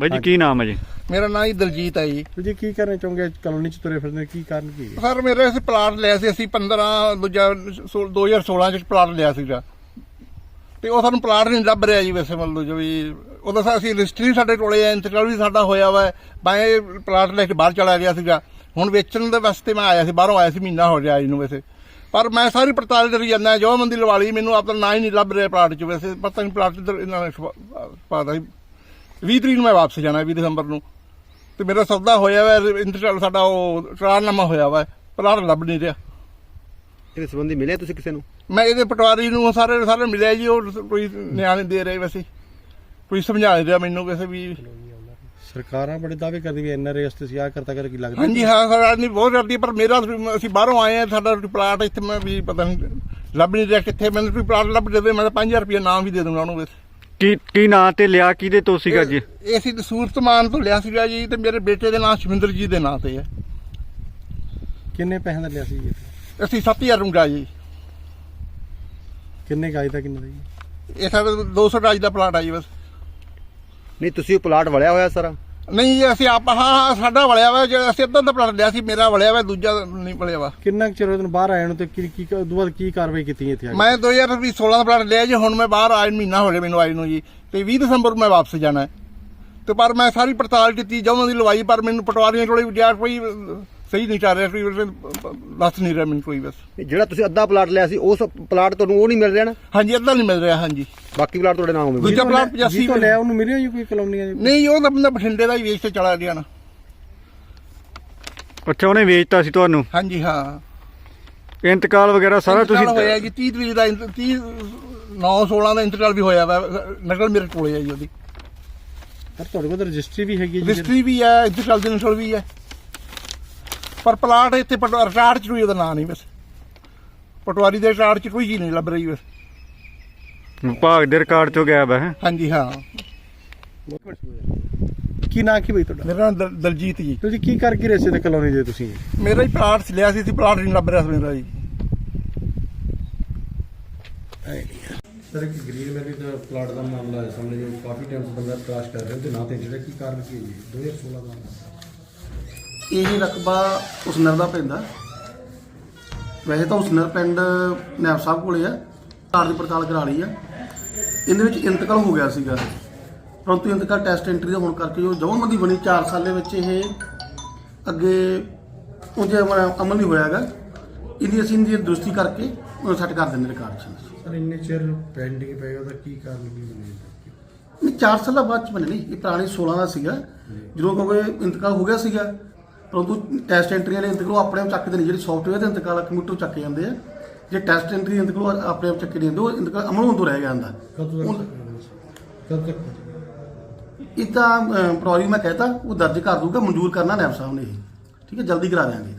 ਬਾਈ ਜੀ ਕੀ ਨਾਮ ਹੈ ਜੀ? ਮੇਰਾ ਨਾਮ ਹੀ ਦਲਜੀਤ ਹੈ ਜੀ। ਜੀ ਕੀ ਕਰਨਾ ਚਾਹੋਗੇ? ਕਲੋਨੀ ਚ ਤੁਰੇ ਫਿਰਦੇ ਕੀ ਕਾਰਨ ਕੀ ਹੈ? ਸਰ ਮੇਰੇ ਅਸੀਂ ਪਲਾਟ ਲਿਆ ਸੀ ਅਸੀਂ 15 ਦੂਜਾ ਸੋ- 2016 ਚ ਪਲਾਟ ਲਿਆ ਸੀਗਾ। ਤੇ ਉਹ ਸਾਨੂੰ ਪਲਾਟ ਨਹੀਂ ਲੱਭ ਰਿਹਾ ਜੀ ਵੈਸੇ ਮੰਨ ਲਓ ਜੋ ਵੀ ਉਹਦਾ ਸਾ ਅਸੀਂ ਰਜਿਸਟਰੀ ਸਾਡੇ ਕੋਲੇ ਹੈ ਇੰਤਕਾਲ ਵੀ ਸਾਡਾ ਹੋਇਆ ਵਾ। ਮੈਂ ਇਹ ਪਲਾਟ ਲੈ ਕੇ ਬਾਹਰ ਚਲਾ ਗਿਆ ਸੀਗਾ। ਹੁਣ ਵੇਚਣ ਦੇ ਵਾਸਤੇ ਮੈਂ ਆਇਆ ਸੀ ਬਾਹਰੋਂ ਆਇਆ ਸੀ ਮਹੀਨਾ ਹੋ ਗਿਆ ਇਹਨੂੰ ਵੈਸੇ। ਪਰ ਮੈਂ ਸਾਰੀ ਪੜਤਾਲ ਕਰੀ ਜਾਂਦਾ ਜੋ ਮੰਦੀ ਲਵਾ ਲਈ ਮੈਨੂੰ ਆਪਣਾ ਨਾਂ ਹੀ ਨਹੀਂ ਲੱਭ ਰਿਹਾ ਪਲਾਟ 'ਚ ਵੈਸੇ। ਪਤਾ ਨਹੀਂ ਪਲਾਟ ਇੱਧਰ ਇਹਨਾਂ ਨੇ ਪਾਦਾ 20 ਤਰੀਕ ਨੂੰ ਮੈਂ ਵਾਪਸ ਜਾਣਾ 20 ਦਸੰਬਰ ਨੂੰ। ਤੇ ਮੇਰਾ ਸੌਦਾ ਹੋਇਆ ਵਾ ਇੰਤਕਾਲ ਸਾਡਾ ਉਹ ਕਰਾਰਨਾਮਾ ਹੋਇਆ ਵਾ ਪਲਾਟ ਲੱਭ ਨਹੀਂ ਰਿਹਾ। ਇਹਦੇ ਸੰਬੰਧੀ ਮਿਲੇ ਤੁਸੀਂ ਕਿਸੇ ਨੂੰ? ਮੈਂ ਇਹਦੇ ਪਟਵਾਰੀ ਨੂੰ ਸਾਰੇ ਸਾਰੇ ਮਿਲਿਆ ਜੀ ਉਹ ਕੋਈ ਨਿਆਂ ਨਹੀਂ ਦੇ ਰਹੇ ਵੈਸੇ। ਕੋਈ ਸਮਝਾ ਨਹੀਂ ਰਿਹਾ ਮੈਨੂੰ ਵੈਸੇ ਵੀ। ਸਰਕਾਰਾਂ ਬੜੇ ਦਾਅਵੇ ਕਰਦੀ ਵੀ ਐਨਆਰਏ ਵਾਸਤੇ ਸੀ ਆ ਕਰਤਾ ਕਰ ਕੀ ਲੱਗਦਾ? ਹਾਂਜੀ ਹਾਂ ਸਰ ਆਦਮੀ ਬਹੁਤ ਕਰਦੀ ਪਰ ਮੇਰਾ ਅਸੀਂ ਬਾਹਰੋਂ ਆਏ ਆ ਸਾਡਾ ਪਲਾਟ ਇੱਥੇ ਮੈਂ ਵੀ ਪਤਾ ਨਹੀਂ ਲੱਭ ਨਹੀਂ ਰਿਹਾ ਕਿੱਥੇ ਮੈਨੂੰ ਕੋਈ ਪਲਾਟ ਲੱਭ ਦੇ ਦੇ ਮੈਂ ਤਾਂ 5000 ਰੁਪਏ ਨਾਮ ਵੀ ਦੇ ਦੂੰਗਾ ਉਹਨੂੰ ਵੈਸੇ। ਕੀ ਕੀ ਨਾਂ ਤੇ ਲਿਆ ਕਿਹਦੇ ਤੋਂ ਸੀਗਾ ਜੀ? ਇਹ ਅਸੀਂ ਸੂਰਤਮਾਨ ਤੋਂ ਲਿਆ ਸੀਗਾ ਜੀ ਤੇ ਮੇਰੇ ਬੇਟੇ ਦੇ ਨਾਮ ਸ਼ਮਿੰਦਰ ਜੀ ਦੇ ਨਾਂ ਤੇ ਹੈ। ਕਿੰਨੇ ਪੈਸੇ ਦਾ ਲਿਆ ਸੀ ਇਹ? ਅਸੀਂ 7000 ਰੁਪਏ ਜੀ। ਕਿੰਨੇ ਗਾਈ ਦਾ ਕਿੰਨੇ ਦਾ ਜੀ? ਇਹ ਸਾਡਾ 200 ਰਾਜ ਦਾ ਪਲਾਟ ਆ ਜੀ ਬਸ। ਨਹੀਂ ਤੁਸੀਂ ਉਹ ਪਲਾਟ ਵਲਿਆ ਹੋਇਆ ਸਾਰਾ? ਨਹੀਂ ਜੀ ਅਸੀਂ ਆਪ ਹਾਂ ਹਾਂ ਸਾਡਾ ਵਲਿਆ ਵਾ ਜੇ ਅਸੀਂ ਅੱਧਾ ਦਾ ਪਲਾਟ ਲਿਆ ਸੀ ਮੇਰਾ ਵਲਿਆ ਵਾ ਦੂਜਾ ਨਹੀਂ ਵਲਿਆ ਵਾ ਕਿੰਨਾ ਕੁ ਚਿਰ ਉਹਨੂੰ ਬਾਹਰ ਆਏ ਨੂੰ ਤੇ ਕੀ ਕੀ ਉਦੋਂ ਬਾਅਦ ਕੀ ਕਾਰਵਾਈ ਕੀਤੀ ਇੱਥੇ ਆ ਕੇ? ਮੈਂ 2016 ਦਾ ਪਲਾਟ ਲਿਆ ਜੀ ਹੁਣ ਮੈਂ ਬਾਹਰ ਆਏ ਮਹੀਨਾ ਹੋ ਗਿਆ ਮੈਨੂੰ ਆਏ ਨੂੰ ਜੀ ਤੇ 20 ਦਸੰਬਰ ਨੂੰ ਮੈਂ ਵਾਪਸ ਜਾਣਾ ਹੈ ਤੇ ਪਰ ਮੈਂ ਸਾਰੀ ਪੜਤਾਲ ਕੀਤੀ ਜਦੋਂ ਦੀ ਲਵਾਈ ਪਰ ਮੈਨੂੰ ਪਟਵਾਰੀਆਂ ਕੋਲੇ ਗਿਆ ਕੋਈ ਸਹੀ ਨਹੀਂ ਚੱਲ ਰਿਹਾ ਵੈਸੇ ਦੱਸ ਨਹੀਂ ਰਿਹਾ ਮੈਨੂੰ ਕੋਈ ਬਸ। ਜਿਹੜਾ ਤੁਸੀਂ ਅੱਧਾ ਪਲਾਟ ਲਿਆ ਸੀ ਉਸ ਪਲਾਟ ਤੁਹਾਨੂੰ ਉਹ ਨਹੀਂ ਮਿਲ ਰਿਹਾ ਨਾ? ਹਾਂਜੀ ਅੱਧਾ ਨਹੀਂ ਮਿਲ ਰਿਹਾ ਹਾਂਜੀ। ਬਾਕੀ ਪਲਾਟ ਤੁਹਾਡੇ ਨਾਮ ਹੋਵੇ। ਦੂਜਾ ਪਲਾਟ ਜੀ 85 ਤੋਂ ਲਿਆ ਉਹਨੂੰ ਮਿਲਿਆ ਜੀ ਕੋਈ ਕਲੋਨੀਆਂ ਨਹੀਂ ਉਹ ਤਾਂ ਬੰਦਾ ਬਠਿੰਡੇ ਦਾ ਹੀ ਵੇਚ ਕੇ ਚਲਾ ਗਿਆ ਨਾ। ਅੱਛਾ ਉਹਨੇ ਵੇਚਤਾ ਸੀ ਤੁਹਾਨੂੰ? ਹਾਂਜੀ ਹਾਂ। ਇੰਤਕਾਲ ਵਗੈਰਾ ਸਾਰਾ ਇੰਤਕਾਲ ਤੁਸੀਂ ਹੋਇਆ ਜੀ 30 ਤਰੀਕ ਦਾ 30 9 16 ਦਾ ਇੰਤਕਾਲ ਵੀ ਹੋਇਆ ਵਾ ਨਕਲ ਮੇਰੇ ਕੋਲੇ ਹੈ ਜੀ ਉਹਦੀ। ਪਰ ਤੁਹਾਡੇ ਕੋਲ ਤਾਂ ਰਜਿਸਟਰੀ ਵੀ ਹੈਗੀ ਹੈ ਜੀ ਰਜਿਸਟਰੀ ਵੀ ਹੈ ਇੰਤਕਾਲ ਦੀ ਨਕਲ ਵੀ ਹੈ। ਪਰ ਪਲਾਟ ਇੱਥੇ ਰਿਕਾਰਡ ਚ ਕੋਈ ਉਹਦਾ ਨਾਂ ਨਹੀਂ ਬਸ ਪਟਵਾਰੀ ਦੇ ਰਿਕਾਰਡ ਚ ਕੋਈ ਚੀਜ਼ ਨਹੀਂ ਲੱਭ ਰਹੀ ਬਸ ਵਿਭਾਗ ਦੇ ਰਿਕਾਰਡ ਚੋਂ ਗਾਇਬ ਹੈ? ਹਾਂਜੀ ਹਾਂ। ਕੀ ਨਾਂ ਕੀ ਬਈ ਤੁਹਾਡਾ? ਮੇਰਾ ਨਾਮ ਦਲ- ਦਲਜੀਤ ਜੀ। ਤੁਸੀਂ ਕੀ ਕਰ ਕੀ ਰਹੇ ਸੀ ਤੇ ਕਲੋਨੀ ਦੇ ਤੁਸੀਂ? ਮੇਰਾ ਹੀ ਪਲਾਟ ਸੀ ਲਿਆ ਸੀ ਸੀ ਪਲਾਟ ਨਹੀਂ ਲੱਭ ਰਿਹਾ ਸੀ ਮੇਰਾ ਜੀ। ਸਰ ਇੱਕ ਗ੍ਰੀਨ ਵੈਲੀ ਦਾ ਪਲਾਟ ਦਾ ਮਾਮਲਾ ਹੈ ਸਾਹਮਣੇ ਜੋ ਕਾਫੀ ਟਾਈਮ ਤੋਂ ਬੰਦਾ ਤਲਾਸ਼ ਕਰ ਰਹੇ ਤੇ ਨਾ ਤੇ ਜਿਹੜਾ ਕੀ ਕਾਰਨ ਕੀ ਹੈ ਜੀ? 2016 ਦਾ ਇਹ ਰਕਬਾ ਉਸਨਰ ਦਾ ਪੈਂਦਾ ਵੈਸੇ ਤਾਂ ਉਸਨਰ ਪਿੰਡ ਨੈਬ ਸਾਹਿਬ ਕੋਲੇ ਆ ਕਾਰ ਦੀ ਪੜਤਾਲ ਕਰਾ ਲਈ ਆ। ਇਹਦੇ ਵਿੱਚ ਇੰਤਕਾਲ ਹੋ ਗਿਆ ਸੀਗਾ। ਪਰੰਤੂ ਇੰਤਕਾਲ ਟੈਸਟ ਐਂਟਰੀ ਦਾ ਹੋਣ ਕਰਕੇ ਜੋ ਜਮਨਬੰਦੀ ਬਣੀ 4 ਸਾਲ ਦੇ ਵਿੱਚ ਇਹ ਅੱਗੇ ਉਹਦੇ ਅਮਲ ਨਹੀਂ ਹੋਇਆਗਾ ਇਹਦੀ ਅਸੀਂ ਇਹਦੀ ਦਰੁਸਤੀ ਕਰਕੇ ਸੈੱਟ ਕਰ ਦਿੰਦੇ ਰਿਕਾਰਡ 'ਚ। ਸਰ ਇੰਨੇ ਚਿਰ ਪੈਂਡਿੰਗ ਪਏਗਾ ਉਹਦਾ ਕੀ ਕਾਰਨ ਕੀ ਬਣੇਗਾ ਨਹੀਂ 4 ਸਾਲਾਂ ਬਾਅਦ ਚ ਬਣੇ ਨਹੀਂ ਇਹ ਪੁਰਾਣੀ 16 ਦਾ ਸੀਗਾ। ਜਦੋਂ ਕਿਉਂਕਿ ਇੰਤਕਾਲ ਹੋ ਗਿਆ ਸੀਗਾ ਪਰੰਤੂ ਟੈਸਟ ਐਂਟਰੀ ਵਾਲੇ ਇੰਤਕਾਲ ਆਪਣੇ ਆਪ ਚੱਕਦੇ ਨਹੀਂ ਜਿਹੜੀ ਸੌਫਟਵੇਅਰ ਦੇ ਇੰਤਕਾਲ ਕੰਪਿਊਟਰ ਚੱਕ ਜਾਂਦੇ ਆ। ਜੇ ਟੈਸਟ ਐਂਟਰੀ ਇੰਤਕਾਲ ਆਪਣੇ ਆਪ ਚੱਕੇ ਜਾਂਦੇ ਉਹ ਇੰਤਕਾਲ ਅਮਲ ਹੋਣ ਤੋਂ ਰਹਿ ਜਾਂਦਾ। ਕਦੋਂ ਤੱਕ ਇਹ ਤਾਂ ਪ੍ਰੋਬਲਮ ਮੈਂ ਕਹਿਤਾ ਉਹ ਦਰਜ ਕਰ ਦੂਗਾ ਮਨਜ਼ੂਰ ਕਰਨਾ ਨੈਬ ਸਾਹਿਬ ਨੇ ਇਹ। ਠੀਕ ਹੈ ਜਲਦੀ ਕਰਾ ਦਿਆਂਗੇ।